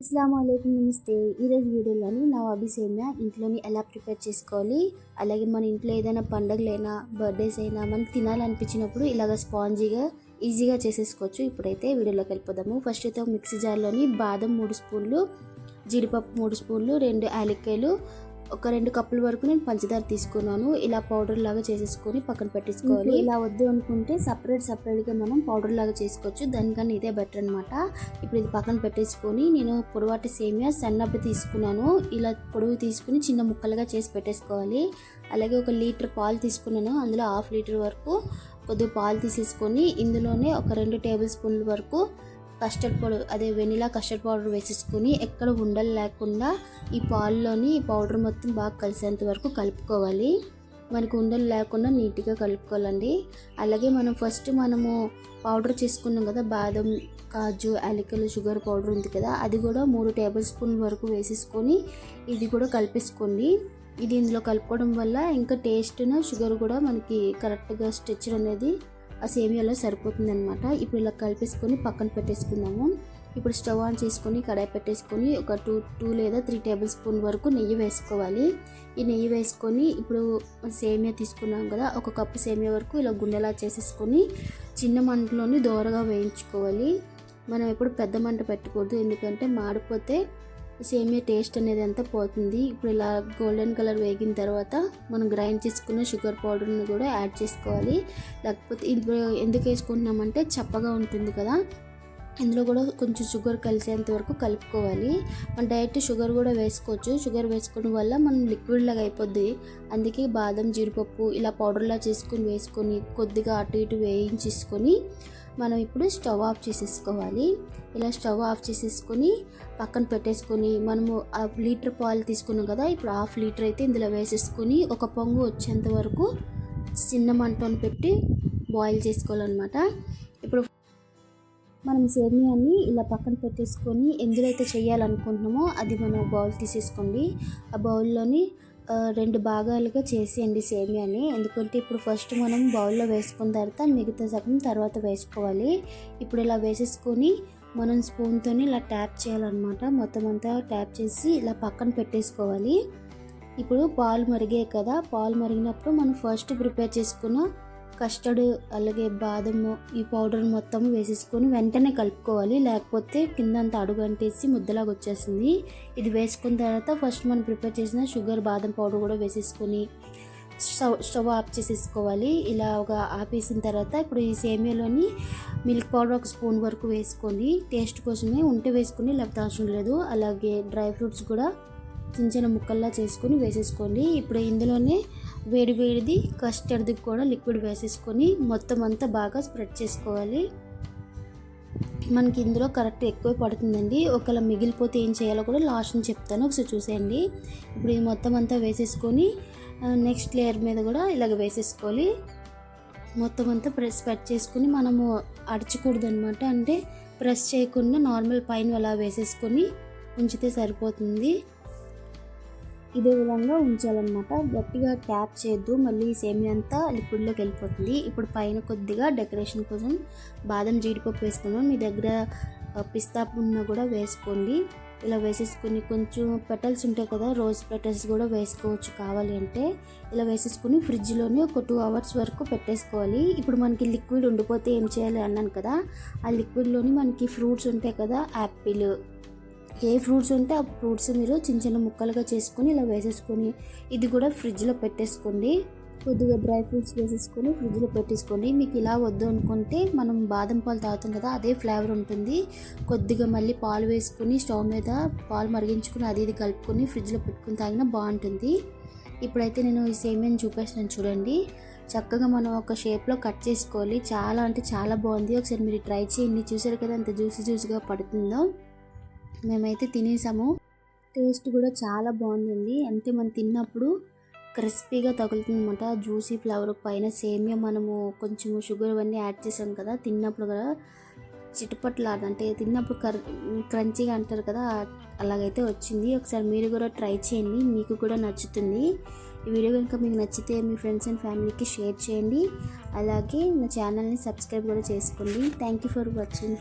అస్సలం నమస్తే. ఈరోజు వీడియోలోని నవాబీ సేమియా ఇంట్లోని ఎలా ప్రిపేర్ చేసుకోవాలి అలాగే మన ఇంట్లో ఏదైనా పండుగలైనా బర్త్డేస్ అయినా మనకి తినాలనిపించినప్పుడు ఇలాగ స్పాంజీగా ఈజీగా చేసేసుకోవచ్చు. ఇప్పుడైతే వీడియోలోకి వెళ్ళిపోదాము. ఫస్ట్ అయితే మిక్సీ జార్లోని బాదం మూడు స్పూన్లు జీడిపప్పు మూడు స్పూన్లు రెండు యాలక్కాయలు ఒక రెండు కప్పుల వరకు నేను పంచదార తీసుకున్నాను. ఇలా పౌడర్ లాగా చేసేసుకొని పక్కన పెట్టేసుకోవాలి. ఇలా వద్దు అనుకుంటే సపరేట్ సపరేట్గా మనం పౌడర్ లాగా చేసుకోవచ్చు. దానికన్నా ఇదే బెటర్ అనమాట ఇప్పుడు ఇది పక్కన పెట్టేసుకొని నేను పొడవాటి సేమియా సన్నప్పి తీసుకున్నాను. ఇలా పొడవు తీసుకుని చిన్న ముక్కలుగా చేసి పెట్టేసుకోవాలి. అలాగే ఒక లీటర్ పాలు తీసుకున్నాను. అందులో హాఫ్ లీటర్ వరకు కొద్దిగా పాలు తీసేసుకొని ఇందులోనే ఒక రెండు టేబుల్ స్పూన్ల వరకు కస్టర్డ్ పౌడర్ అదే వెనిలా కస్టర్డ్ పౌడర్ వేసేసుకుని ఎక్కడ ఉండలు లేకుండా ఈ పాల్లోని ఈ పౌడర్ మొత్తం బాగా కలిసేంత వరకు కలుపుకోవాలి. మనకు ఉండలు లేకుండా నీట్గా కలుపుకోవాలండి. అలాగే మనం ఫస్ట్ మనము పౌడర్ చేసుకున్నాం కదా బాదం కాజు యాలకులు షుగర్ పౌడర్ ఉంది కదా అది కూడా మూడు టేబుల్ స్పూన్ వరకు వేసేసుకొని ఇది కూడా కలిపేసుకోండి. ఇది ఇందులో కలుపుకోవడం వల్ల ఇంకా టేస్ట్ను షుగర్ కూడా మనకి కరెక్ట్గా స్ట్రెచర్ అనేది ఆ సేమియాలో సరిపోతుంది అనమాట ఇప్పుడు ఇలా కలిపేసుకొని పక్కన పెట్టేసుకుందాము. ఇప్పుడు స్టవ్ ఆన్ చేసుకొని కడాయి పెట్టేసుకొని ఒక టూ టూ లేదా త్రీ టేబుల్ స్పూన్ వరకు నెయ్యి వేసుకోవాలి. ఈ నెయ్యి వేసుకొని ఇప్పుడు సేమియా తీసుకున్నాం కదా ఒక కప్పు సేమియా వరకు ఇలా గుండెలా చేసేసుకొని చిన్న మంటలోని దోరగా వేయించుకోవాలి. మనం ఎప్పుడు పెద్ద మంట పెట్టకూడదు ఎందుకంటే మాడిపోతే సేమియా టేస్ట్ అనేది అంతా పోతుంది. ఇప్పుడు ఇలా గోల్డెన్ కలర్ వేగిన తర్వాత మనం గ్రైండ్ చేసుకున్న షుగర్ పౌడర్ని కూడా యాడ్ చేసుకోవాలి. లేకపోతే ఇప్పుడు ఎందుకు వేసుకుంటున్నామంటే చప్పగా ఉంటుంది కదా. ఇందులో కూడా కొంచెం షుగర్ కలిసేంత వరకు కలుపుకోవాలి. మన డైరెక్ట్ షుగర్ కూడా వేసుకోవచ్చు. షుగర్ వేసుకోవడం వల్ల మనం లిక్విడ్ లాగా అయిపోద్ది. అందుకే బాదం జీడిపప్పు ఇలా పౌడర్లా చేసుకొని వేసుకొని కొద్దిగా అటు ఇటు వేయించేసుకొని మనం ఇప్పుడు స్టవ్ ఆఫ్ చేసేసుకోవాలి. ఇలా స్టవ్ ఆఫ్ చేసేసుకొని పక్కన పెట్టేసుకొని మనము ఆ లీటర్ పాలు తీసుకున్నాం కదా ఇప్పుడు హాఫ్ లీటర్ అయితే ఇందులో వేసేసుకొని ఒక పొంగు వచ్చేంత వరకు చిన్న మంటను పెట్టి బాయిల్ చేసుకోవాలన్నమాట. ఇప్పుడు మనం సేమియాన్ని ఇలా పక్కన పెట్టేసుకొని ఎందులో అయితే చేయాలనుకుంటున్నామో అది మనం బౌల్ తీసేసుకోండి. ఆ బౌల్లోని రెండు భాగాలుగా చేసేయండి సేమియాని. ఎందుకంటే ఇప్పుడు ఫస్ట్ మనం బౌల్లో వేసుకున్న తర్వాత మిగతా సగం తర్వాత వేసుకోవాలి. ఇప్పుడు ఇలా వేసేసుకొని మనం స్పూన్తో ఇలా ట్యాప్ చేయాలన్నమాట. మొత్తం అంతా ట్యాప్ చేసి ఇలా పక్కన పెట్టేసుకోవాలి. ఇప్పుడు పాలు మరిగాయి కదా పాలు మరిగినప్పుడు మనం ఫస్ట్ ప్రిపేర్ చేసుకున్న కస్టర్డ్ అలాగే బాదము ఈ పౌడర్ మొత్తం వేసేసుకొని వెంటనే కలుపుకోవాలి. లేకపోతే కిందంతా అడుగు అంటేసి ముద్దలాగా వచ్చేస్తుంది. ఇది వేసుకున్న తర్వాత ఫస్ట్ మనం ప్రిపేర్ చేసిన షుగర్ బాదం పౌడర్ కూడా వేసేసుకొని స్టవ్ స్టవ్ ఆఫ్ చేసేసుకోవాలి. ఇలా ఒక ఆపేసిన తర్వాత ఇప్పుడు ఈ సేమియాలోని మిల్క్ పౌడర్ ఒక స్పూన్ వరకు వేసుకొని టేస్ట్ కోసమే ఉంటే వేసుకొని లేకపోతే అవసరం లేదు. అలాగే డ్రై ఫ్రూట్స్ కూడా చిన్న చిన్న ముక్కల్లా చేసుకొని వేసేసుకోండి. ఇప్పుడు ఇందులోనే వేడి వేడిది కస్టర్డ్ది కూడా లిక్విడ్ వేసేసుకొని మొత్తం అంతా బాగా స్ప్రెడ్ చేసుకోవాలి. మనకి ఇందులో కరెక్ట్ ఎక్కువ పడుతుందండి. ఒకవేళ మిగిలిపోతే ఏం చేయాలో కూడా లాస్ట్ చెప్తాను. ఒకసారి చూసేయండి. ఇప్పుడు ఇది మొత్తం అంతా వేసేసుకొని నెక్స్ట్ లేయర్ మీద కూడా ఇలాగ వేసేసుకోవాలి. మొత్తం అంతా ప్రెస్ స్ప్రెడ్ చేసుకుని మనము అడచకూడదు అనమాట అంటే ప్రెస్ చేయకుండా నార్మల్ పైన అలా వేసేసుకొని ఉంచితే సరిపోతుంది. ఇదే విధంగా ఉంచాలన్నమాట. గట్టిగా ట్యాప్ చేయొద్దు. మళ్ళీ సేమియా అంతా లిక్విడ్లోకి వెళ్ళిపోతుంది. ఇప్పుడు పైన కొద్దిగా డెకరేషన్ కోసం బాదం జీడిపప్పు వేసుకున్నాం మీ దగ్గర పిస్తా పున్న కూడా వేసుకోండి. ఇలా వేసేసుకుని కొంచెం పెటల్స్ ఉంటాయి కదా రోజ్ పెటల్స్ కూడా వేసుకోవచ్చు కావాలి అంటే. ఇలా వేసేసుకుని ఫ్రిడ్జ్లోని ఒక టూ అవర్స్ వరకు పెట్టేసుకోవాలి. ఇప్పుడు మనకి లిక్విడ్ ఉండిపోతే ఏం చేయాలి అన్నాను కదా ఆ లిక్విడ్లోని మనకి ఫ్రూట్స్ ఉంటాయి కదా యాపిల్ ఏ ఫ్రూట్స్ ఉంటే ఆ ఫ్రూట్స్ మీరు చిన్న చిన్న ముక్కలుగా చేసుకొని ఇలా వేసేసుకొని ఇది కూడా ఫ్రిడ్జ్లో పెట్టేసుకోండి. కొద్దిగా డ్రై ఫ్రూట్స్ వేసేసుకొని ఫ్రిడ్జ్లో పెట్టేసుకోండి. మీకు ఇలా వద్దు అనుకుంటే మనం బాదం పాలు తాగుతాం కదా అదే ఫ్లేవర్ ఉంటుంది. కొద్దిగా మళ్ళీ పాలు వేసుకొని స్టవ్ మీద పాలు మరిగించుకొని అది ఇది కలుపుకొని ఫ్రిడ్జ్లో పెట్టుకుని తాగినా బాగుంటుంది. ఇప్పుడైతే నేను ఈ సేమియాని చూపేస్తున్నాను చూడండి. చక్కగా మనం ఒక షేప్లో కట్ చేసుకోవాలి. చాలా అంటే చాలా బాగుంది. ఒకసారి మీరు ట్రై చేయండి. చూసారు కదా అంత జ్యూసీ జ్యూసీగా పడుతుందో. మేమైతే తినేసాము. టేస్ట్ కూడా చాలా బాగుందండి. అంటే మనం తిన్నప్పుడు క్రిస్పీగా తగులుతుంది అనమాట జ్యూసీ ఫ్లేవర్ పైన సేమియా మనము కొంచెం షుగర్ అవన్నీ యాడ్ చేసాం కదా తిన్నప్పుడు కూడా చిటపట్లాడు అంటే తిన్నప్పుడు కర్ క్రంచీగా అంటారు కదా అలాగైతే వచ్చింది. ఒకసారి మీరు కూడా ట్రై చేయండి. మీకు కూడా నచ్చుతుంది. ఈ వీడియో కనుక మీకు నచ్చితే మీ ఫ్రెండ్స్ అండ్ ఫ్యామిలీకి షేర్ చేయండి. అలాగే నా ఛానల్ని సబ్స్క్రైబ్ కూడా చేసుకోండి. Thank you for watching.